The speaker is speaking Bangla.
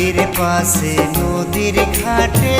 বাড়ির পাশে নদীর ঘাটে।